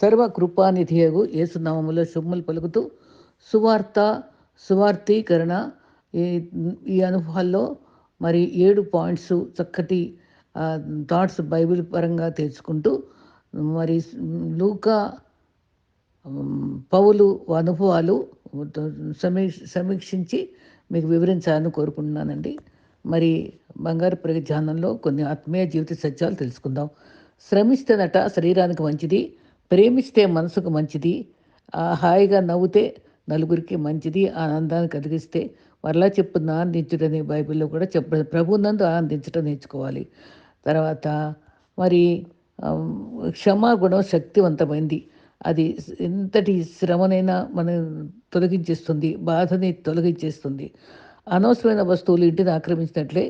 సర్వ కృపానిధియగు ఏసునామములో శుభములు పలుకుతూ సువార్త సువార్థీకరణ ఈ ఈ అనుభవాల్లో మరి ఏడు పాయింట్స్ చక్కటి థాట్స్ బైబిల్ పరంగా తెచ్చుకుంటూ మరి లూకా పౌలు అనుభవాలు సమీక్ష సమీక్షించి మీకు వివరించాలని కోరుకుంటున్నానండి. మరి బంగారు ప్రజ్ఞానంలో కొన్ని ఆత్మీయ జీవిత సత్యాలు తెలుసుకుందాం. శ్రమిస్తేనట శరీరానికి మంచిది ప్రేమిస్తే మనసుకు మంచిది హాయిగా నవ్వుతే నలుగురికి మంచిది ఆనందాన్ని కలిగిస్తే మరలా చెప్పున ఆనందించడని బైబిల్లో కూడా చెప్ప ప్రభునందు ఆనందించడం నేర్చుకోవాలి. తర్వాత మరి క్షమాగుణం శక్తివంతమైంది. అది ఎంతటి శ్రమనైనా మనం తొలగించేస్తుంది బాధని తొలగించేస్తుంది. అనవసరమైన వస్తువులు ఇంటిని ఆక్రమించినట్లే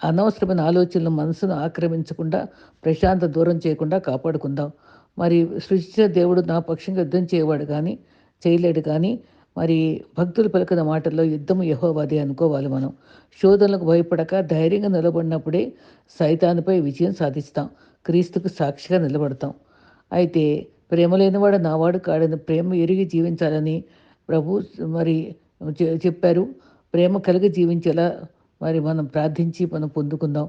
అనవసరమైన ఆలోచనలు మనసును ఆక్రమించకుండా ప్రశాంత దూరం చేయకుండా కాపాడుకుందాం. మరి సృష్టించిన దేవుడు నా పక్షంగా యుద్ధం చేయవాడు కానీ చేయలేడు కానీ మరి భక్తులు పలికిన మాటల్లో యుద్ధం యహోవాది అనుకోవాలి మనం. శోధనలకు భయపడక ధైర్యంగా నిలబడినప్పుడే సైతానిపై విజయం సాధిస్తాం. క్రీస్తుకు సాక్షిగా నిలబడతాం. అయితే ప్రేమ లేనివాడు నావాడు కాడని ప్రేమ ఎరిగి జీవించాలని ప్రభు మరి చెప్పారు. ప్రేమ కలిగి జీవించేలా మరి మనం ప్రార్థించి మనం పొందుకుందాం.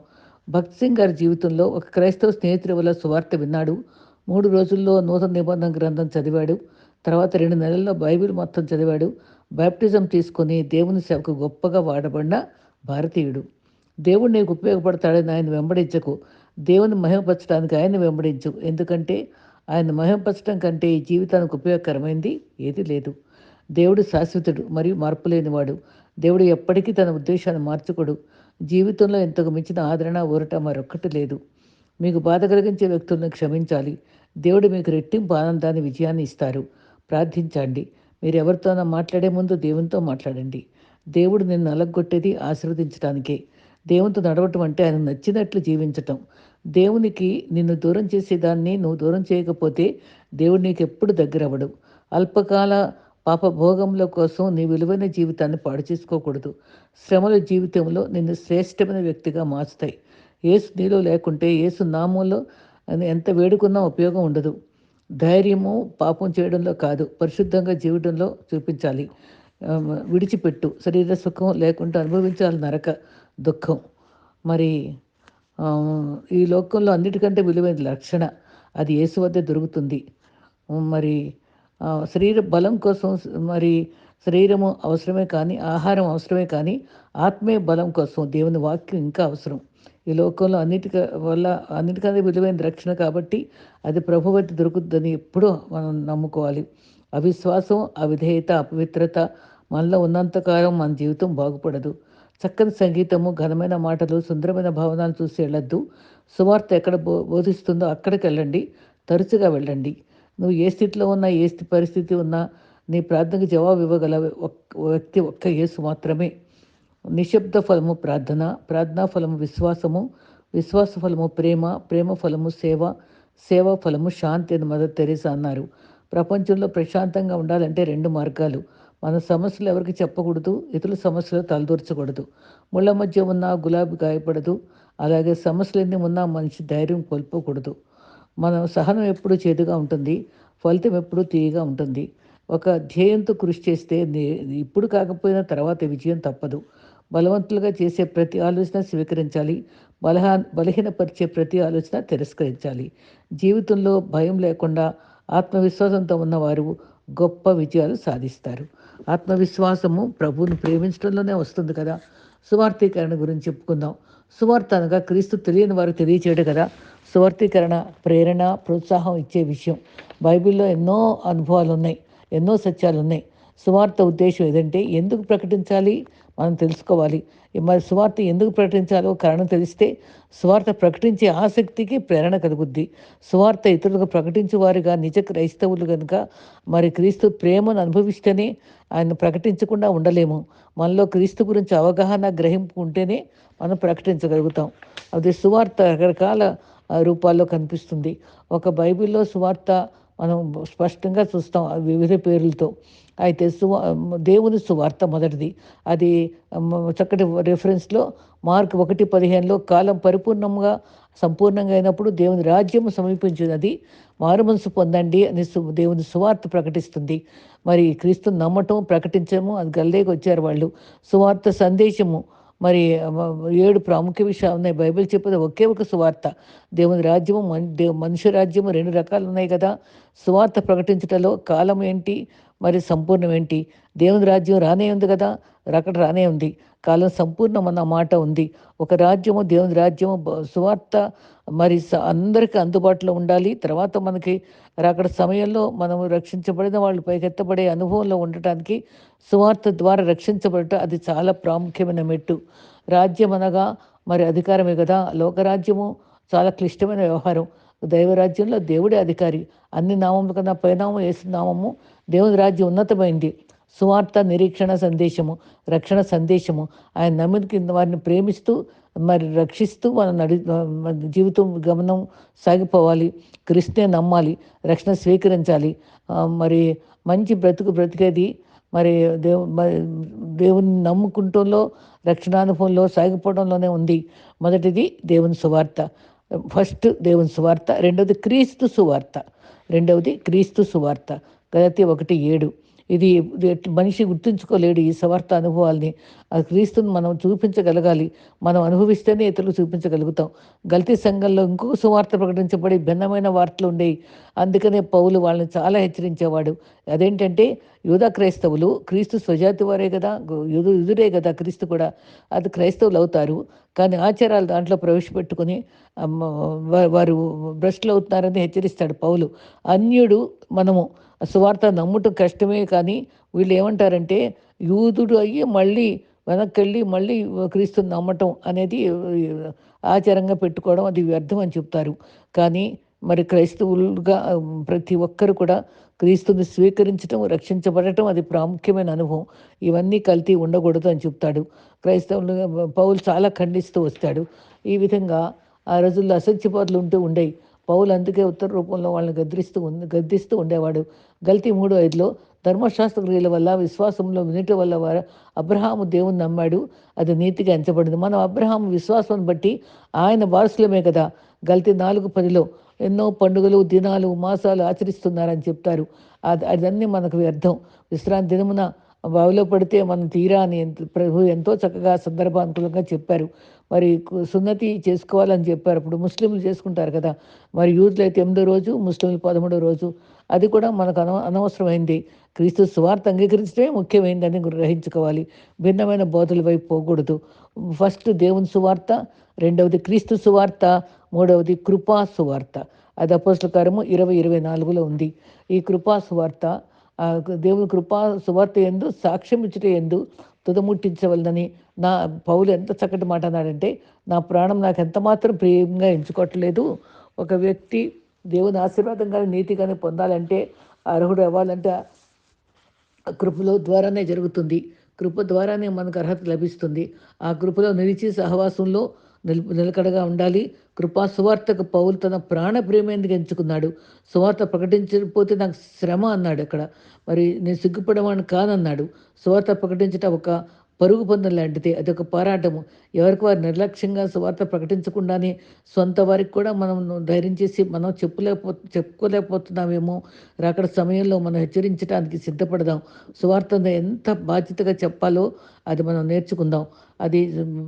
భక్త్ సింగ్ గారి జీవితంలో ఒక క్రైస్తవ స్నేహితుడి వల్ల సువార్త విన్నాడు. మూడు రోజుల్లో నూతన నిబంధన గ్రంథం చదివాడు. తర్వాత రెండు నెలల్లో బైబిల్ మొత్తం చదివాడు. బ్యాప్టిజం తీసుకొని దేవుని సేవకు గొప్పగా వాడబడిన భారతీయుడు. దేవుడు నీకు ఉపయోగపడతాడని ఆయన వెంబడించకు. దేవుని మహిమపరచడానికి ఆయన వెంబడించు. ఎందుకంటే ఆయన మహిమపరచడం కంటే ఈ జీవితానికి ఉపయోగకరమైంది ఏది లేదు. దేవుడు శాశ్వతుడు మరియు మార్పు లేనివాడు దేవుడు ఎప్పటికీ తన ఉద్దేశాన్ని మార్చుకోడు. జీవితంలో ఇంతకు మించిన ఆదరణ ఊరట మరొక్కటి లేదు. మీకు బాధ కలిగించే వ్యక్తులను క్షమించాలి. దేవుడు మీకు రెట్టింపు ఆనందాన్ని విజయాన్ని ఇస్తారు. ప్రార్థించండి. మీరు ఎవరితోనో మాట్లాడే ముందు దేవునితో మాట్లాడండి. దేవుడు నిన్ను అలగొట్టేది ఆశీర్వదించడానికే. దేవునితో నడవటం అంటే ఆయన నచ్చినట్లు జీవించటం. దేవునికి నిన్ను దూరం చేసేదాన్ని నువ్వు దూరం చేయకపోతే దేవుడు నీకు ఎప్పుడు దగ్గర అవ్వడు అల్పకాల పాపభోగముల కోసం నీ విలువైన జీవితాన్ని పాడు చేసుకోకూడదు. శ్రమల జీవితంలో నిన్ను శ్రేష్టమైన వ్యక్తిగా మార్చుతాయి ఏసు నీలో లేకుంటే ఏసు నామంలో ఎంత వేడుకున్నా ఉపయోగం ఉండదు. ధైర్యము పాపం చేయడంలో కాదు పరిశుద్ధంగా జీవితంలో చూపించాలి. విడిచిపెట్టు. శరీర సుఖం లేకుండా అనుభవించాలి నరక దుఃఖం. మరి ఈ లోకంలో అన్నిటికంటే విలువైన లక్షణ అది యేసు వద్ద దొరుకుతుంది. మరి శరీర బలం కోసం మరి శరీరము అవసరమే కానీ ఆహారం అవసరమే కానీ ఆత్మీయ బలం కోసం దేవుని వాక్యం ఇంకా అవసరం. ఈ లోకంలో అన్నిటిక వల్ల అన్నిటికన్నా విలువైన రక్షణ కాబట్టి అది ప్రభువతి దొరుకుతుందని ఎప్పుడూ మనం నమ్ముకోవాలి. అవిశ్వాసం అవిధేయత అపవిత్రత మనలో ఉన్నంతకాలం మన జీవితం బాగుపడదు. చక్కని సంగీతము ఘనమైన మాటలు సుందరమైన భావనాలు చూసి వెళ్ళొద్దు. సువార్త ఎక్కడ బో బోధిస్తుందో అక్కడికి వెళ్ళండి. తరచుగా వెళ్ళండి. నువ్వు ఏ స్థితిలో ఉన్నా ఏ పరిస్థితి ఉన్నా నీ ప్రార్థనకు జవాబు ఇవ్వగల వ్యక్తి ఒక్క యేసు మాత్రమే. నిశ్శబ్ద ఫలము ప్రార్థన ప్రార్థనా ఫలము విశ్వాసము విశ్వాస ఫలము ప్రేమ ప్రేమ ఫలము సేవ సేవ ఫలము శాంతి అని మదర్ తెరీసా అన్నారు. ప్రపంచంలో ప్రశాంతంగా ఉండాలంటే రెండు మార్గాలు. మన సమస్యలు ఎవరికి చెప్పకూడదు ఇతరుల సమస్యలు తలదూర్చకూడదు. ముళ్ళ మధ్య ఉన్న గులాబీ గాయపడదు అలాగే సమస్యలన్నీ ఉన్నా మనిషి ధైర్యం కోల్పోకూడదు. మన సహనం ఎప్పుడు చేదుగా ఉంటుంది ఫలితం ఎప్పుడు తీయగా ఉంటుంది. ఒక ధ్యేయంతో కృషి చేస్తే ఇప్పుడు కాకపోయినా తర్వాత విజయం తప్పదు. బలవంతులుగా చేసే ప్రతి ఆలోచన స్వీకరించాలి. బలహా బలహీనపరిచే ప్రతి ఆలోచన తిరస్కరించాలి. జీవితంలో భయం లేకుండా ఆత్మవిశ్వాసంతో ఉన్నవారు గొప్ప విజయాలు సాధిస్తారు. ఆత్మవిశ్వాసము ప్రభువును ప్రేమించడంలోనే వస్తుంది కదా. సువార్థీకరణ గురించి చెప్పుకుందాం. సువార్త అనగా క్రీస్తు తెలియని వారు తెలియచేయడు కదా. సువార్థీకరణ ప్రేరణ ప్రోత్సాహం ఇచ్చే విషయం. బైబిల్లో ఎన్నో అనుభవాలు ఉన్నాయి ఎన్నో సత్యాలు ఉన్నాయి సువార్త ఉద్దేశం ఏదంటే ఎందుకు ప్రకటించాలి? మనం తెలుసుకోవాలి. మరి సువార్త ఎందుకు ప్రకటించాలో కారణం తెలిస్తే సువార్త ప్రకటించే ఆసక్తికి ప్రేరణ కలుగుద్ది. సువార్త ఇతరులకు ప్రకటించే వారిగా నిజ క్రైస్తవులు కనుక మరి క్రీస్తు ప్రేమను అనుభవిస్తేనే ఆయన ప్రకటించకుండా ఉండలేము. మనలో క్రీస్తు గురించి అవగాహన గ్రహింపు ఉంటేనే మనం ప్రకటించగలుగుతాం. అది సువార్త రకరకాల రూపాల్లో కనిపిస్తుంది. ఒక బైబిల్లో సువార్త మనం స్పష్టంగా చూస్తాం వివిధ పేర్లతో. అయితే సువా దేవుని సువార్త మొదటిది. అది చక్కటి రెఫరెన్స్లో మార్క్ ఒకటి పదిహేనులో కాలం పరిపూర్ణంగా సంపూర్ణంగా అయినప్పుడు దేవుని రాజ్యం సమీపించినది. మారుమనసు పొందండి అని దేవుని సువార్త ప్రకటిస్తుంది. మరి క్రీస్తు నమ్మటం ప్రకటించడము అది గల్లేకి వచ్చారు వాళ్ళు. సువార్త సందేశము మరి ఏడు ప్రాముఖ్య విషయాలు ఉన్నాయి. బైబిల్ చెప్పేది ఒకే ఒక సువార్త. దేవుని రాజ్యము మన్ మనుష్య రాజ్యము రెండు రకాలు ఉన్నాయి కదా. సువార్త ప్రకటించటంలో కాలం ఏంటి? మరి సంపూర్ణం ఏంటి? దేవుని రాజ్యం రానే ఉంది కదా. రకట రానే ఉంది. కాలం సంపూర్ణం అన్న మాట ఉంది. ఒక రాజ్యము దేవుని రాజ్యము సువార్త మరి స- అందరికీ అందుబాటులో ఉండాలి. తర్వాత మనకి అక్కడ సమయంలో మనం రక్షించబడిన వాళ్ళు పైకెత్తబడే అనుభవంలో ఉండటానికి సువార్త ద్వారా రక్షించబడటం అది చాలా ప్రాముఖ్యమైన మెట్టు. రాజ్యం అనగా మరి అధికారమే కదా. లోకరాజ్యము చాలా క్లిష్టమైన వ్యవహారం. దైవరాజ్యంలో దేవుడే అధికారి. అన్ని నామముల కన్నా పైనామం వేసిన నామము దేవుని రాజ్యం ఉన్నతమైంది. సువార్త నిరీక్షణ సందేశము రక్షణ సందేశము. ఆయన నమ్మిన కింద వారిని ప్రేమిస్తూ మరి రక్షిస్తూ మన నడి జీవితం గమనం సాగిపోవాలి. క్రిస్తే నమ్మాలి రక్షణ స్వీకరించాలి. మరి మంచి బ్రతుకు బ్రతికేది. మరి దేవు మరి దేవుని నమ్ముకుంటూలో రక్షణానుభవంలో సాగిపోవడంలోనే ఉంది. మొదటిది దేవుని సువార్త. ఫస్ట్ దేవుని సువార్త రెండవది క్రీస్తు సువార్త. రెండవది క్రీస్తు సువార్త. గలతి ఒకటి ఏడు. ఇది మనిషి గుర్తుంచుకోలేడు ఈ సువార్త అనుభవాల్ని. ఆ క్రీస్తుని మనం చూపించగలగాలి. మనం అనుభవిస్తేనే ఇతరులు చూపించగలుగుతాం. గల్తీ సంఘంలో ఇంకొక సువార్త ప్రకటించబడి భిన్నమైన వార్తలు ఉండేవి. అందుకనే పౌలు వాళ్ళని చాలా హెచ్చరించేవాడు. అదేంటంటే యూదా క్రైస్తవులు క్రీస్తు స్వజాతి వారే కదా యుదు యుదురే కదా క్రీస్తు కూడా. అది క్రైస్తవులు అవుతారు. కానీ ఆచారాలు దాంట్లో ప్రవేశపెట్టుకుని వారు భ్రష్టులు అవుతున్నారని హెచ్చరిస్తాడు పౌలు. అన్యుడు మనము సువార్త నమ్ముటం కష్టమే కానీ వీళ్ళు ఏమంటారంటే యూదుడు అయ్యి మళ్ళీ వెనక్కి వెళ్ళి మళ్ళీ క్రీస్తుని నమ్మటం అనేది ఆచారంగా పెట్టుకోవడం అది వ్యర్థం అని చెప్తారు. కానీ మరి క్రైస్తవులుగా ప్రతి ఒక్కరు కూడా క్రీస్తుని స్వీకరించడం రక్షించబడటం అది ప్రాముఖ్యమైన అనుభవం. ఇవన్నీ కల్తీ ఉండకూడదు అని చెప్తాడు. క్రైస్తవులు పౌలు చాలా ఖండిస్తూ వస్తాడు. ఈ విధంగా ఆ రోజుల్లో అసత్యపాతులు ఉంటూ ఉండేవి. పౌలు అందుకే ఉత్తర రూపంలో వాళ్ళని గద్దిస్తూ గద్దిస్తూ ఉండేవాడు. గల్తీ మూడు ఐదులో ధర్మశాస్త్ర క్రియల వల్ల విశ్వాసంలో వినుట వల్ల వారు అబ్రహాము దేవుని నమ్మాడు. అది నీతిగా ఎంచబడింది. మనం అబ్రహాము విశ్వాసం బట్టి ఆయన వారసులమే కదా. గల్తీ నాలుగు పదిలో ఎన్నో పండుగలు దినాలు మాసాలు ఆచరిస్తున్నారని చెప్తారు. అది అదన్నీ మనకు వ్యర్థం. విశ్రాంతి దినమున బావిలో పడితే మనం తీరా అని ఎంత- ప్రభు ఎంతో చక్కగా సందర్భానుకూలంగా చెప్పారు. మరి సున్నతి చేసుకోవాలని చెప్పారు. అప్పుడు ముస్లింలు చేసుకుంటారు కదా. మరి యూత్లు అయితే ఎనిమిదో రోజు ముస్లింలు పదమూడో రోజు. అది కూడా మనకు అన అనవసరమైంది. క్రీస్తు స్వార్థ అంగీకరించడమే ముఖ్యమైనదని గ్రహించుకోవాలి. భిన్నమైన బోధల వైపు పోకూడదు. ఫస్ట్ దేవుని సువార్త రెండవది క్రీస్తు సువార్త మూడవది కృపా సువార్త. అది అపోస్ల కార్యము ఇరవై ఇరవై నాలుగులో ఉంది. ఈ కృపా సువార్త దేవుని కృపా సువార్త ఎందు సాక్ష్యం ఇచ్చుట ఎందు తుదముట్టించవలనని నా పౌలు ఎంత చక్కటి మాట అన్నాడంటే నా ప్రాణం నాకు ఎంత మాత్రం ప్రియంగా ఎంచుకోవట్లేదు. ఒక వ్యక్తి దేవుని ఆశీర్వాదం కానీ నీతి కానీ పొందాలంటే అర్హుడు అవ్వాలంటే కృపలో ద్వారానే జరుగుతుంది. కృప ద్వారానే మనకు అర్హత లభిస్తుంది. ఆ కృపలో నిలిచి సహవాసంలో నిల్ నిలకడగా ఉండాలి. కృపా సువార్తకు పౌలు తన ప్రాణ ప్రేమేందుకు ఎంచుకున్నాడు. సువార్త ప్రకటించకపోతే నాకు శ్రమ అన్నాడు అక్కడ. మరి నేను సిగ్గుపడవాడిని కాదన్నాడు. సువార్త ప్రకటించట ఒక పరుగు పందెం లాంటిది. అది ఒక పోరాటము. ఎవరికి వారు నిర్లక్ష్యంగా సువార్త ప్రకటించకుండానే సొంత వారికి కూడా మనం ధైర్యం చేసి మనం చెప్పలేకపో చెప్పుకోలేకపోతున్నామేమో రాకడ సమయంలో మనం హెచ్చరించడానికి సిద్ధపడదాం. సువార్తను ఎంత బాధ్యతగా చెప్పాలో అది మనం నేర్చుకుందాం. అది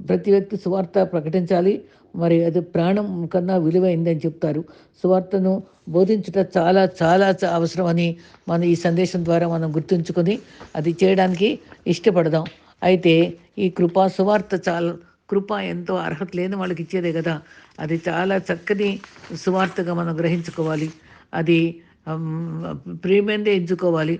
ప్రతి వ్యక్తి సువార్త ప్రకటించాలి. మరి అది ప్రాణం కన్నా విలువైందని చెప్తారు. సువార్తను బోధించుట చాలా చాలా అవసరం అవసరమని మన ఈ సందేశం ద్వారా మనం గుర్తుంచుకొని అది చేయడానికి ఇష్టపడదాం. అయితే ఈ కృపా సువార్త చాలా కృప ఎంతో అర్హత లేని వాళ్ళకి ఇచ్చేదే కదా. అది చాలా చక్కని సువార్తగా మనం గ్రహించుకోవాలి. అది ప్రేమేందే ఎంచుకోవాలి.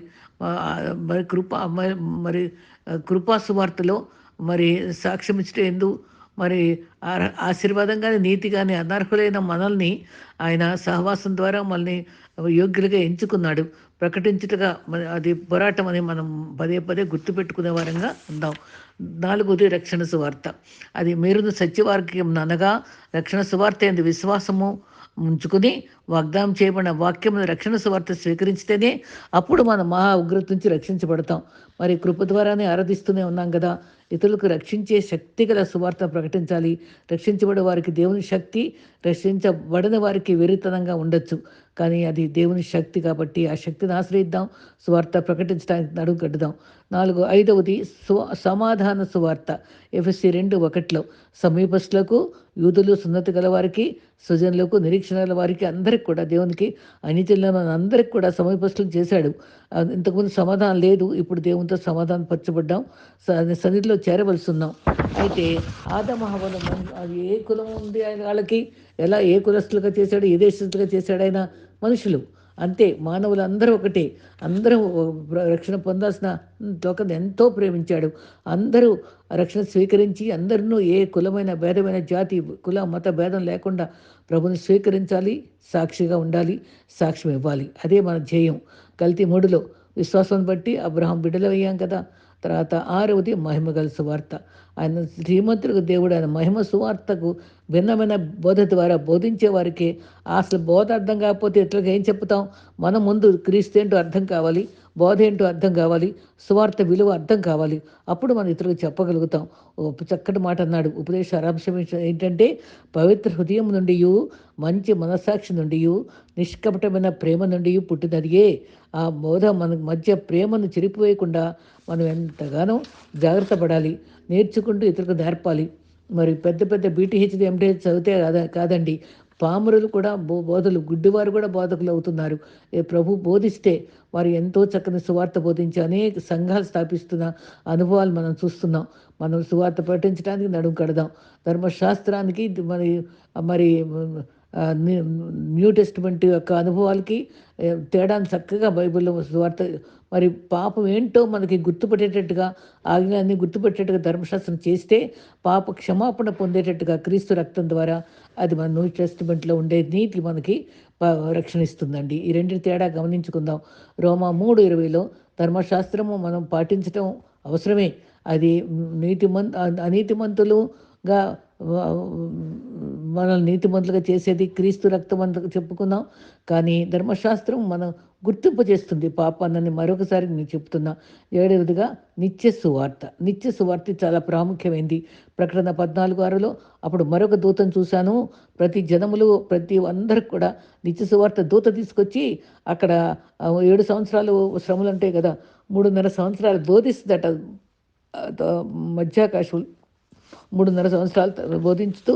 మరి కృప మరి మరి కృపా సువార్తలో మరి సాక్ష్యం ఇచ్చట ఎందు మరి ఆ- ఆశీర్వాదంగానే నీతిగానే అనర్హులైన మనల్ని ఆయన సహవాసం ద్వారా మనల్ని యోగ్యులుగా ఎంచుకున్నాడు. ప్రకటించుటగా మరి అది పోరాటం అని మనం పదే పదే గుర్తుపెట్టుకునే వారంగా ఉందాం. నాలుగోది రక్షణ సువార్త. అది మీరును సత్యవార్గ్యం అనగా రక్షణ సువార్త ఎందు విశ్వాసము ఉంచుకుని వాగ్దానం చేయబడిన వాక్యం రక్షణ సువార్త స్వీకరించితేనే అప్పుడు మనం మహా ఉగ్రత నుంచి రక్షించబడతాం. మరి కృప ద్వారానే ఆరాధిస్తూనే ఉన్నాం కదా. ఇతరులకు రక్షించే శక్తి గల సువార్త ప్రకటించాలి. రక్షించబడే వారికి దేవుని శక్తి రక్షించబడిన వారికి వెరితనంగా ఉండొచ్చు. కానీ అది దేవుని శక్తి కాబట్టి ఆ శక్తిని ఆశ్రయిద్దాం సువార్త ప్రకటించడానికి నడుము కట్టుదాం. నాలుగు ఐదవది సు సమాధాన సువార్త. ఎఫ్ఎస్సి రెండు ఒకటిలో సమీపస్తులకు యూదులు సున్నతి గల వారికి సుజనులకు నిరీక్షణ గల వారికి అందరికి కూడా దేవునికి అనితిలో అందరికి కూడా సమీపస్తులు చేశాడు. ఇంతకుముందు సమాధానం లేదు ఇప్పుడు దేవునితో సమాధానం పరచబడ్డాం స- సన్నిధిలో చేరవలసి ఉన్నాం అయితే ఆదమహవనం అది ఏ కులం ఉంది ఆయన వాళ్ళకి? ఎలా ఏ కులస్తులుగా చేశాడు ఏ దేశస్తులుగా చేశాడు ఆయన? మనుషులు. అంతే మానవులు అందరూ ఒకటే అందరూ రక్షణ పొందాల్సిన లోకం ఎంతో ప్రేమించాడు. అందరూ రక్షణ స్వీకరించి అందరినూ ఏ కులమైన భేదమైన జాతి కుల మత భేదం లేకుండా ప్రభుని స్వీకరించాలి సాక్షిగా ఉండాలి సాక్ష్యం ఇవ్వాలి అదే మన ధ్యేయం. కల్తీ మూడులో విశ్వాసం బట్టి అబ్రహం బిడ్డలు అయ్యాం కదా. తర్వాత ఆరవది మహిమ గల సువార్త. ఆయన శ్రీమంతులకు దేవుడు ఆయన మహిమ సువార్తకు భిన్నమైన బోధ ద్వారా బోధించే వారికి అసలు బోధ అర్థం కాకపోతే ఇట్లకి ఏం చెప్తాం? మనం ముందు క్రీస్తు ఏంటో అర్థం కావాలి. బోధ ఏంటో అర్థం కావాలి సువార్త విలువ అర్థం కావాలి. అప్పుడు మనం ఇతరులకు చెప్పగలుగుతాం. ఓ చక్కటి మాట అన్నాడు. ఉపదేశ సారాంశం ఏంటంటే పవిత్ర హృదయం నుండి మంచి మనస్సాక్షి నుండి నిష్కపటమైన ప్రేమ నుండి పుట్టినదియే. ఆ బోధ మన మధ్య ప్రేమను చెరిపివేయకుండా మనం ఎంతగానో జాగ్రత్త పడాలి. నేర్చుకుంటూ ఇతరులకు నేర్పాలి. మరి పెద్ద పెద్ద బీటీహెచ్డి ఎంటీహెచ్ చదివితే కాదా కాదండి. పామరులు కూడా బో బోధలు గుడ్డివారు కూడా బోధకులు అవుతున్నారు. ఏ ప్రభు బోధిస్తే వారు ఎంతో చక్కని సువార్త బోధించి అనేక సంఘాలు స్థాపిస్తున్న అనుభవాలు మనం చూస్తున్నాం. మనం సువార్త పఠించడానికి నడుము కడదాం. ధర్మశాస్త్రానికి మరి మరి న్యూ- టెస్ట్మెంట్ యొక్క అనుభవాలకి తేడాను చక్కగా బైబిల్లో వార్త మరి పాపం ఏంటో మనకి గుర్తుపెట్టేటట్టుగా ఆజ్ఞాన్ని గుర్తుపెట్టేట్టుగా ధర్మశాస్త్రం చేస్తే పాప క్షమాపణ పొందేటట్టుగా క్రీస్తు రక్తం ద్వారా అది మన న్యూ టెస్ట్మెంట్లో ఉండే నీతి మనకి ప- రక్షణ ఇస్తుందండి ఈ రెండింటి తేడా గమనించుకుందాం. రోమా మూడు ఇరవైలో ధర్మశాస్త్రము మనం పాటించటం అవసరమే. అది నీతిమన్ అనీతిమంతులుగా మనల్ని నీతిమంతులుగా చేసేది క్రీస్తు రక్తం అంత చెప్పుకున్నాం. కానీ ధర్మశాస్త్రం మనం గుర్తింపు చేస్తుంది. పాపాన్నని మరొకసారి నేను చెప్తున్నా. ఏడవదిగా నిత్య సువార్త. నిత్య సువార్త చాలా ప్రాముఖ్యమైంది. ప్రకటన పద్నాలుగు ఆరులో అప్పుడు మరొక దూతను చూశాను. ప్రతి జనములు ప్రతి అందరికి కూడా నిత్య సువార్త దూత తీసుకొచ్చి అక్కడ ఏడు సంవత్సరాలు శ్రమలు ఉంటాయి కదా మూడున్నర సంవత్సరాలు బోధిస్తుందట. మధ్యాకాశం మూడున్నర సంవత్సరాలు బోధించుతూ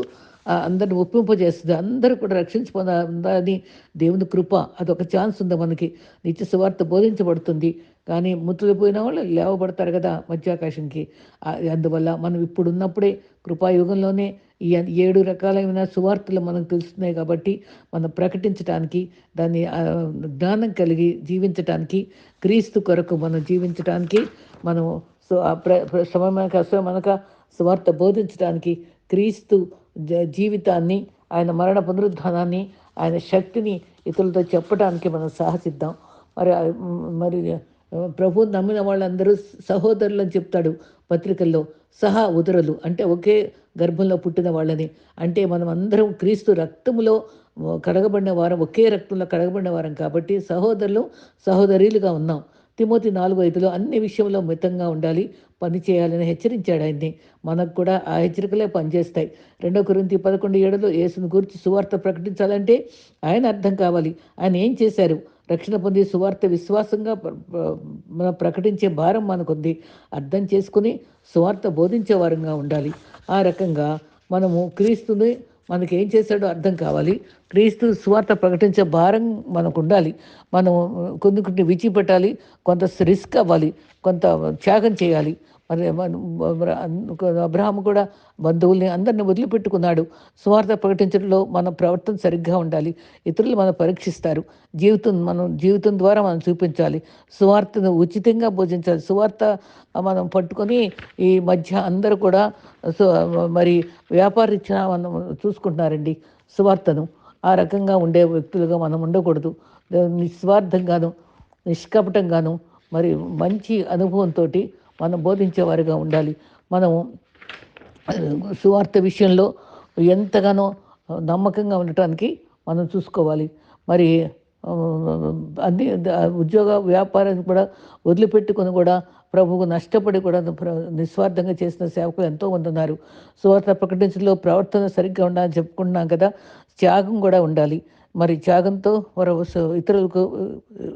అందరిని ఒప్పింపజేస్తుంది. అందరూ కూడా రక్షించి పొందాలని దేవుని కృప. అదొక ఛాన్స్ ఉంది మనకి. నిత్య సువార్త బోధించబడుతుంది. కానీ ముత్తులు పోయిన వాళ్ళు లేవబడతారు కదా మధ్యాకాశంకి. అందువల్ల మనం ఇప్పుడు ఉన్నప్పుడే కృపాయుగంలోనే ఈ ఏడు రకాలైన సువార్తలు మనకు తెలుస్తున్నాయి కాబట్టి మనం ప్రకటించడానికి దాన్ని జ్ఞానం కలిగి జీవించటానికి క్రీస్తు కొరకు మనం జీవించటానికి మనం సో మనక సువార్త బోధించడానికి క్రీస్తు జీవితాన్ని ఆయన మరణ పునరుద్ధానాన్ని ఆయన శక్తిని ఇతరులతో చెప్పడానికి మనం సాహసిద్దాం. మరి మరి ప్రభు నమ్మిన వాళ్ళందరూ సహోదరులు అని చెప్తాడు పత్రికల్లో. సహా ఉదరులు అంటే ఒకే గర్భంలో పుట్టిన వాళ్ళని. అంటే మనం అందరం క్రీస్తు రక్తములో కడగబడిన వారం ఒకే రక్తంలో కడగబడిన వారం కాబట్టి సహోదరులు సహోదరీలుగా ఉన్నాం. తిమోతి నాలుగు ఐదులో అన్ని విషయంలో మితంగా ఉండాలి పని చేయాలని హెచ్చరించాడు ఆయన్ని. మనకు కూడా ఆ హెచ్చరికలే పనిచేస్తాయి. రెండో కురింతి పదకొండు ఏడులో యేసుని గురించి సువార్త ప్రకటించాలంటే ఆయన అర్థం కావాలి. ఆయన ఏం చేశారు? రక్షణ పొంది సువార్త విశ్వాసంగా మనం ప్రకటించే భారం మనకుంది. అర్థం చేసుకుని సువార్త బోధించే వారంగా ఉండాలి. ఆ రకంగా మనము క్రీస్తుని మనకి ఏం చేశాడో అర్థం కావాలి. క్రీస్తు స్వార్థ ప్రకటించే భారం మనకు ఉండాలి మనం కొన్ని కొన్ని విడిచిపెట్టాలి. కొంత రిస్క్ అవ్వాలి. కొంత త్యాగం చేయాలి. మరి కూడా బంధువుల్ని అందరిని వదిలిపెట్టుకున్నాడు. స్వార్థ ప్రకటించడంలో మన ప్రవర్తన సరిగ్గా ఉండాలి. ఇతరులు మనం పరీక్షిస్తారు. జీవితం మనం జీవితం ద్వారా మనం చూపించాలి. సువార్తను ఉచితంగా భోజించాలి సువార్త మనం పట్టుకొని ఈ మధ్య అందరూ కూడా మరి వ్యాపారరీత్యా మనం చూసుకుంటున్నారండి సువార్తను. ఆ రకంగా ఉండే వ్యక్తులుగా మనం ఉండకూడదు. నిస్వార్థంగాను నిష్కపటంగాను మరి మంచి అనుభవంతో మనం బోధించేవారుగా ఉండాలి. మనం సువార్త విషయంలో ఎంతగానో నమ్మకంగా ఉండటానికి మనం చూసుకోవాలి. మరి అన్ని ఉద్యోగ వ్యాపారాన్ని కూడా వదిలిపెట్టుకొని కూడా ప్రభువుకు నష్టపడి కూడా ప్ర- నిస్వార్థంగా చేసిన సేవకులు ఎంతో మంది ఉన్నారు. సువార్త ప్రకటించడంలో ప్రవర్తన సరిగ్గా ఉండాలని చెప్పుకుంటున్నాం కదా. త్యాగం కూడా ఉండాలి. మరి త్యాగంతో మరి ఇతరులకు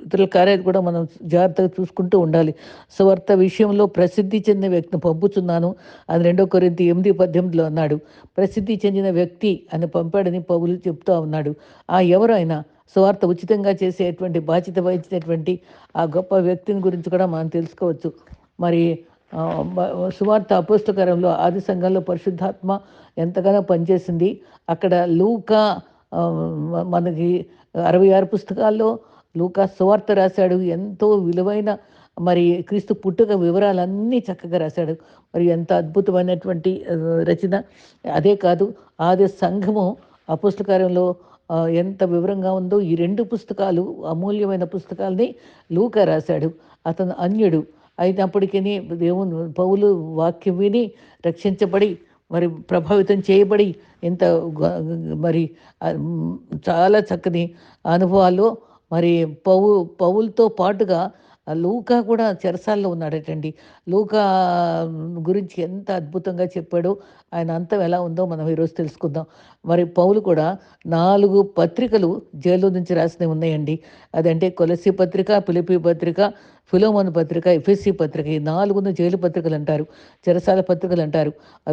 ఇతరుల కార్యాలు కూడా మనం జాగ్రత్తగా చూసుకుంటూ ఉండాలి. సువార్త విషయంలో ప్రసిద్ధి చెందిన వ్యక్తిని పంపుతున్నాను అని రెండో కొరింత ఎనిమిది పద్దెనిమిదిలో అన్నాడు. ప్రసిద్ధి చెందిన వ్యక్తి అని పంపాడని పౌలు చెప్తూ ఉన్నాడు. ఆ ఎవరైనా సువార్త ఉచితంగా చేసేటువంటి బాధ్యత వహించినటువంటి ఆ గొప్ప వ్యక్తిని గురించి కూడా మనం తెలుసుకోవచ్చు. మరి సువార్త అపోస్తకరంలో ఆది సంఘంలో పరిశుద్ధాత్మ ఎంతగానో పనిచేసింది. అక్కడ లూకా మనకి అరవై ఆరు పుస్తకాల్లో లూకా సువార్త రాశాడు. ఎంతో విలువైన మరి క్రీస్తు పుట్టుక వివరాలన్నీ చక్కగా రాశాడు. మరి ఎంత అద్భుతమైనటువంటి రచన. అదే కాదు ఆది సంఘము ఆ పుస్తకాలంలో ఎంత వివరంగా ఉందో ఈ రెండు పుస్తకాలు అమూల్యమైన పుస్తకాలని లూకా రాశాడు. అతను అన్యుడు. అయినప్పటికీ దేవుని పౌలు వాక్యం విని రక్షించబడి మరి ప్రభావితం చేయబడి ఎంత మరి చాలా చక్కని అనుభవాల్లో మరి పౌ పౌలతో పాటుగా లూకా కూడా చెరసాల్లో ఉన్నాడటండి. లూకా గురించి ఎంత అద్భుతంగా చెప్పాడో ఆయన అంతం ఎలా ఉందో మనం ఈరోజు తెలుసుకుందాం. మరి పౌలు కూడా నాలుగు పత్రికలు జైలు నుంచి రాసినవి ఉన్నాయండి. అదంటే కొలసి పత్రిక పిలిపి పత్రిక ఫిలోమోన్ పత్రిక ఎఫ్ఎస్సి పత్రిక ఈ నాలుగును జైలు పత్రికలు అంటారు చెరసాల పత్రికలు అంటారు.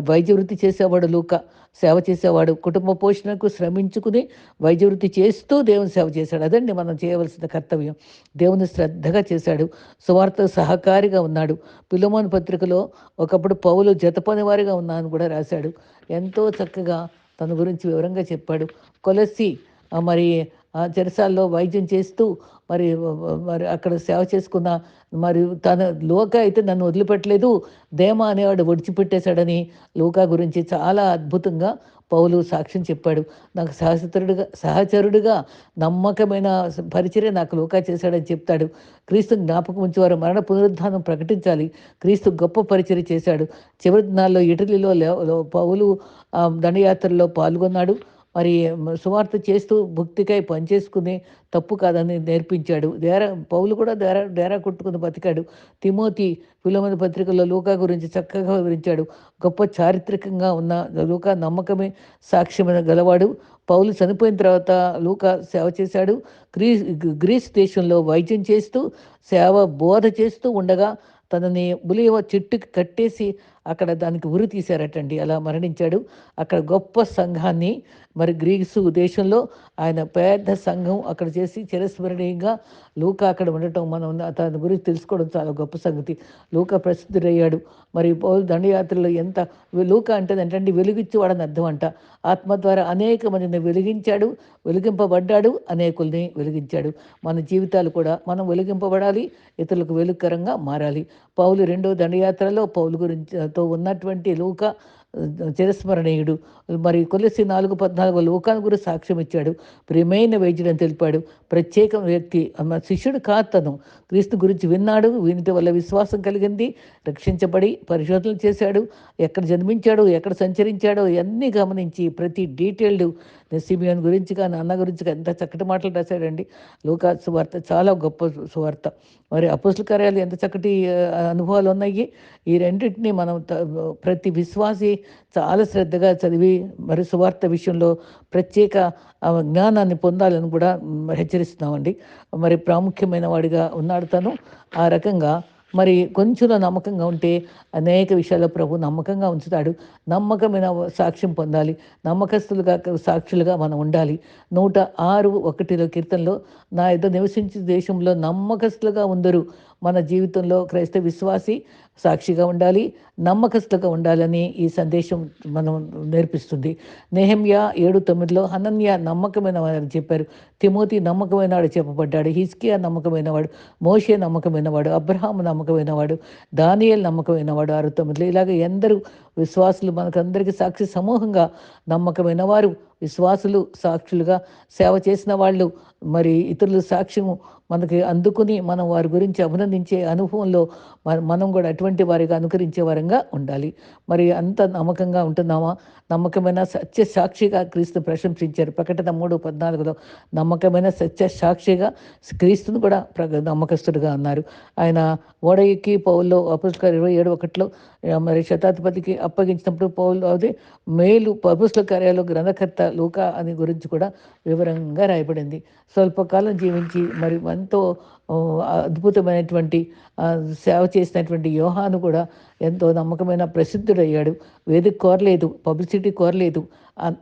వైద్య వృత్తి చేసేవాడు లూక సేవ చేసేవాడు కుటుంబ పోషణకు శ్రమించుకుని వైద్య వృత్తి చేస్తూ దేవుని సేవ చేశాడు. అదండి మనం చేయవలసిన కర్తవ్యం. దేవుని శ్రద్ధగా చేశాడు. సువార్త సహకారిగా ఉన్నాడు. పిలోమోన్ పత్రికలో ఒకప్పుడు పౌలు జతపని వారిగా ఉన్నాను కూడా రాశాడు. ఎంతో చక్కగా తన గురించి వివరంగా చెప్పాడు. కొలసి మరి చెరసాల్లో వైద్యం చేస్తూ మరి మరి అక్కడ సేవ చేసుకున్న మరి తన లోక అయితే నన్ను వదిలిపెట్టలేదు. దేమ అనేవాడు ఒడిచిపెట్టేశాడని లోకా గురించి చాలా అద్భుతంగా పౌలు సాక్ష్యం చెప్పాడు. నాకు సహచరుడుగా సహచరుడుగా నమ్మకమైన పరిచర్య నాకు లోకా చేశాడని చెప్తాడు. క్రీస్తు జ్ఞాపకం ఉంచేవారు మరణ పునరుద్ధానం ప్రకటించాలి. క్రీస్తు గొప్ప పరిచర్య చేశాడు. చివరి దినాల్లో ఇటలీలో పౌలు దండయాత్రలో పాల్గొన్నాడు. మరి సువార్త చేస్తూ భక్తికై పనిచేసుకుని తప్పు కాదని నేర్పించాడు. డేరా పౌలు కూడా డేరా డేరా కొట్టుకుని బతికాడు. తిమోతి ఫిలోమన పత్రికలో లూకా గురించి చక్కగా వివరించాడు. గొప్ప చారిత్రకంగా ఉన్న లూకా నమ్మకమే సాక్ష్యమైన గలవాడు. పౌలు చనిపోయిన తర్వాత లూకా సేవ చేశాడు. గ్రీస్ గ్రీస్ దేశంలో వైద్యం చేస్తూ సేవ బోధ చేస్తూ ఉండగా తనని బులివ చెట్టుకి కట్టేసి అక్కడ దానికి ఉరి తీశారటండి. అలా మరణించాడు. అక్కడ గొప్ప సంఘాన్ని మరి గ్రీసు దేశంలో ఆయన పెద్ద సంఘం అక్కడ చేసి చిరస్మరణీయంగా లూకా అక్కడ ఉండటం మనం తన గురించి తెలుసుకోవడం చాలా గొప్ప సంగతి. లూకా ప్రసిద్ధుడయ్యాడు. మరి పౌలు దండయాత్రలో ఎంత లూకా అంటే ఏంటంటే వెలుగిచ్చేవాడని అర్థం అంట. ఆత్మ ద్వారా అనేక మందిని వెలిగించాడు వెలిగింపబడ్డాడు అనేకుల్ని వెలిగించాడు. మన జీవితాలు కూడా మనం వెలిగింపబడాలి ఇతరులకు వెలుగుకరంగా మారాలి. పౌలు రెండో దండయాత్రలో పౌలు గురించి తో ఉన్నటువంటి లూక చిరస్మరణీయుడు. మరి కొలసి నాలుగు పద్నాలుగు లోకాల గురించి సాక్ష్యం ఇచ్చాడు. ప్రియమైన వైద్యుడని తెలిపాడు. ప్రత్యేక వ్యక్తి శిష్యుడు కాతను. క్రీస్తు గురించి విన్నాడు వీనిటి వల్ల విశ్వాసం కలిగింది రక్షించబడి పరిశోధనలు చేశాడు ఎక్కడ జన్మించాడు ఎక్కడ సంచరించాడో ఇవన్నీ గమనించి ప్రతి డీటెయిల్డ్ సిమియోన్ గురించి కానీ అన్న గురించి కానీ ఎంత చక్కటి మాటలు రాశాడండి. లోకా సువార్త చాలా గొప్ప సువార్త. మరి అపోస్తుల కార్యాలు ఎంత చక్కటి అనుభవాలు ఉన్నాయి. ఈ రెండింటిని మనం ప్రతి విశ్వాసి చాలా శ్రద్ధగా చదివి మరి సువార్త విషయంలో ప్రత్యేక జ్ఞానాన్ని పొందాలని కూడా హెచ్చరిస్తున్నామండి. మరి ప్రాముఖ్యమైన వాడిగా ఉన్నాడు తను. ఆ రకంగా మరి కొంచెంలో నమ్మకంగా ఉంటే అనేక విషయాల్లో ప్రభు నమ్మకంగా ఉంచుతాడు. నమ్మకమైన సాక్ష్యం పొందాలి. నమ్మకస్తులుగా సాక్షులుగా మనం ఉండాలి. నూట ఆరు ఒకటిలో కీర్తనలో నా ఇద్దరు నివసించే దేశంలో నమ్మకస్తులుగా ఉందరు. మన జీవితంలో క్రైస్తవ విశ్వాసి సాక్షిగా ఉండాలి నమ్మకస్తులుగా ఉండాలని ఈ సందేశం మనం నేర్పిస్తుంది. నెహమ్య ఏడు తొమ్మిదిలో హనన్య నమ్మకమైన వాడని చెప్పారు. తిమోతి నమ్మకమైన వాడు చెప్పబడ్డాడు. హిస్కియా నమ్మకమైన వాడు మోషే నమ్మకమైన వాడు అబ్రహాం నమ్మకమైన వాడు దానియల్ నమ్మకమైన వాడు ఆరు తొమ్మిదిలో ఇలాగ ఎందరు విశ్వాసులు మనకందరికీ సాక్షి సమూహంగా నమ్మకమైన వారు విశ్వాసులు సాక్షులుగా సేవ చేసిన వాళ్ళు మరి ఇతరులు సాక్ష్యము మనకి అందుకుని మనం వారి గురించి అభినందించే అనుభవంలో మనం కూడా అటువంటి వారిగా అనుకరించే వారంగా ఉండాలి. మరి అంత నమ్మకంగా ఉంటున్నామా? నమ్మకమైన సత్య సాక్షిగా క్రీస్తు ప్రశంసించారు. ప్రకటన మూడు పద్నాలుగులో నమ్మకమైన సత్య సాక్షిగా క్రీస్తును కూడా ప్ర నమ్మకస్తుడిగా అన్నారు. ఆయన ఓడ ఎక్కి పౌల్లో అపుస్కర్ ఇరవై ఏడు ఒకటిలో మరి శతాధిపతికి అప్పగించినప్పుడు పౌలు అది మేలు పపుస్ల కార్యాలు గ్రంథకర్త లూక అని గురించి కూడా వివరంగా రాయబడింది. స్వల్పకాలం జీవించి మరి ఎంతో అద్భుతమైనటువంటి సేవ చేసినటువంటి యోహాను కూడా ఎంతో నమ్మకమైన ప్రసిద్ధుడయ్యాడు. వేదిక కోరలేదు పబ్లిసిటీ కోరలేదు.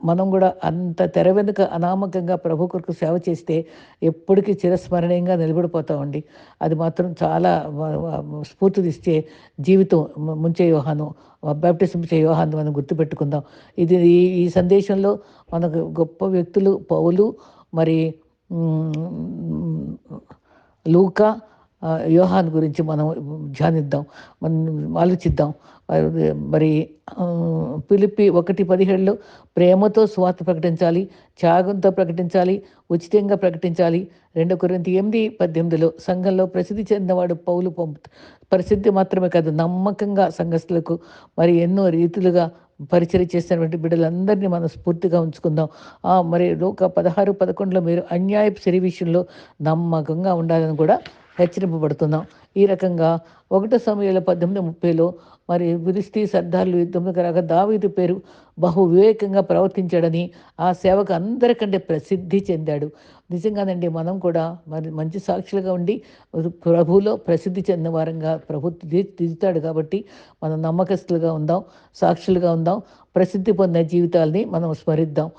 మనం కూడా అంత తెర వెనుక అనామకంగా ప్రభు కొరకు సేవ చేస్తే ఎప్పటికీ చిరస్మరణీయంగా నిలబడిపోతామండి. అది మాత్రం చాలా స్ఫూర్తినిచ్చే జీవితం ముంచే యోహాను బ్యాప్టిజం చే యోహాను మనం గుర్తుపెట్టుకుందాం. ఇది ఈ సందేశంలో మనకు గొప్ప వ్యక్తులు పౌలు మరి లూకా యోహాన్ గురించి మనం ధ్యానిద్దాం మనం ఆలోచిద్దాం. మరి పిలిపి ఒకటి పదిహేడులో ప్రేమతో స్వార్థ ప్రకటించాలి త్యాగంతో ప్రకటించాలి ఉచితంగా ప్రకటించాలి. రెండు కొరింత ఎనిమిది పద్దెనిమిదిలో సంఘంలో ప్రసిద్ధి చెందినవాడు పౌలు పంపు ప్రసిద్ధి మాత్రమే కాదు నమ్మకంగా సంఘస్థులకు మరి ఎన్నో రీతులుగా పరిచయం చేసినటువంటి బిడ్డలందరినీ మనం స్ఫూర్తిగా ఉంచుకుందాం. మరి లోక పదహారు పదకొండులో మీరు అన్యాయపు సిరి విషయంలో నమ్మకంగా ఉండాలని కూడా హెచ్చరింపబడుతున్నాం. ఈ రకంగా ఒకటో సమయంలో పద్దెనిమిది ముప్పైలో మరి విరిస్తీ సర్దార్లు యుద్ధంలో రాక దావీదు పేరు బహు వివేకంగా ప్రవర్తించాడని ఆ సేవకు అందరికంటే ప్రసిద్ధి చెందాడు. నిజంగానండి మనం కూడా మరి మంచి సాక్షులుగా ఉండి ప్రభులో ప్రసిద్ధి చెందిన వారంగా ప్రభు దిద్దుతాడు కాబట్టి మనం నమ్మకస్తులుగా ఉందాం సాక్షులుగా ఉందాం ప్రసిద్ధి పొందిన జీవితాలని మనం స్మరిద్దాం.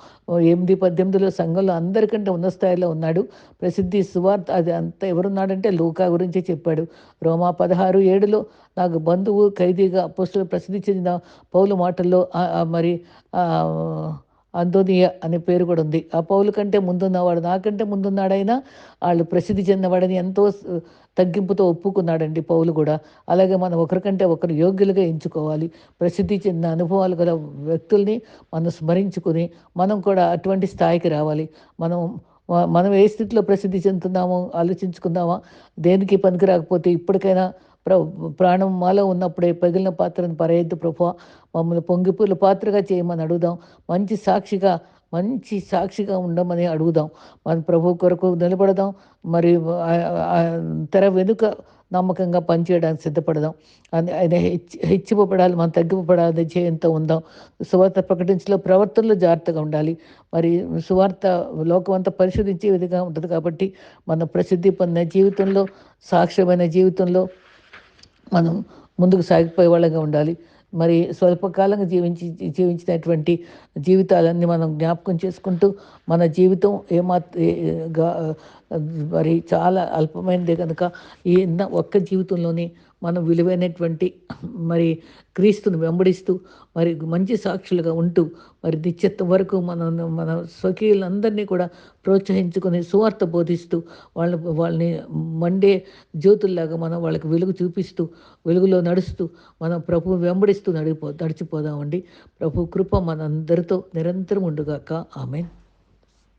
ఎనిమిది పద్దెనిమిదిలో సంఘంలో అందరికంటే ఉన్న స్థాయిలో ఉన్నాడు. ప్రసిద్ధి సువార్త అది అంత ఎవరున్నాడంటే లూకా గురించి చెప్పాడు. రోమా పదహారు ఏడులో నాకు బంధువు ఖైదీగా పుస్తకం ప్రసిద్ధి చెందిన పౌలు మాటల్లో మరి అంతోనియ అనే పేరు కూడా ఉంది. ఆ పౌలు కంటే ముందున్నవాడు నాకంటే ముందున్నాడైనా వాళ్ళు ప్రసిద్ధి చెందినవాడని ఎంతో తగ్గింపుతో ఒప్పుకున్నాడండి పౌలు కూడా. అలాగే మనం ఒకరికంటే ఒకరు యోగ్యులుగా ఎంచుకోవాలి. ప్రసిద్ధి చెందిన అనుభవాలు గల వ్యక్తుల్ని మనం స్మరించుకుని మనం కూడా అటువంటి స్థాయికి రావాలి. మనం మనం ఏ స్థితిలో ప్రసిద్ధి చెందుతున్నామో ఆలోచించుకుందామా? దేనికి పనికి రాకపోతే ఇప్పటికైనా ప్రాణం మాలో ఉన్నప్పుడే పగిలిన పాత్రను పరయద్దు ప్రభు మమ్మల్ని పొంగిపూల పాత్రగా చేయమని అడుగుదాం. మంచి సాక్షిగా మంచి సాక్షిగా ఉండమని అడుగుదాం. మన ప్రభు కొరకు నిలబడదాం. మరి తెర వెనుక నమ్మకంగా పనిచేయడానికి సిద్ధపడదాం. ఆయన హెచ్చి హెచ్చిపడాలి మనం తగ్గిపడాలి చేయంతో ఉందాం. సువార్త ప్రకటించలో ప్రవర్తనలో జాగ్రత్తగా ఉండాలి. మరి సువార్త లోకమంతా పరిశోధించే విధంగా ఉంటుంది కాబట్టి మన ప్రసిద్ధి పొందిన జీవితంలో సాక్ష్యమైన జీవితంలో మనం ముందుకు సాగిపోయే వాళ్ళగా ఉండాలి. మరి స్వల్పకాలంగా జీవించి జీవించినటువంటి జీవితాలన్నీ మనం జ్ఞాపకం చేసుకుంటూ మన జీవితం ఏమాత్ర మరి చాలా అల్పమైనదే కనుక ఈ ఒక్క జీవితంలోనే మనం విలువైనటువంటి మరి క్రీస్తుని వెంబడిస్తూ మరి మంచి సాక్షులుగా ఉంటూ మరి నిత్యత్వం వరకు మన మన స్వకీయులందరినీ కూడా ప్రోత్సహించుకొని సువార్త బోధిస్తూ వాళ్ళ వాళ్ళని మండే జ్యోతుల్లాగా మనం వాళ్ళకి వెలుగు చూపిస్తూ వెలుగులో నడుస్తూ మనం ప్రభు వెంబడిస్తూ నడిపో నడిచిపోదామండి. ప్రభు కృప మనందరితో నిరంతరం ఉండుగాక. ఆమెన్.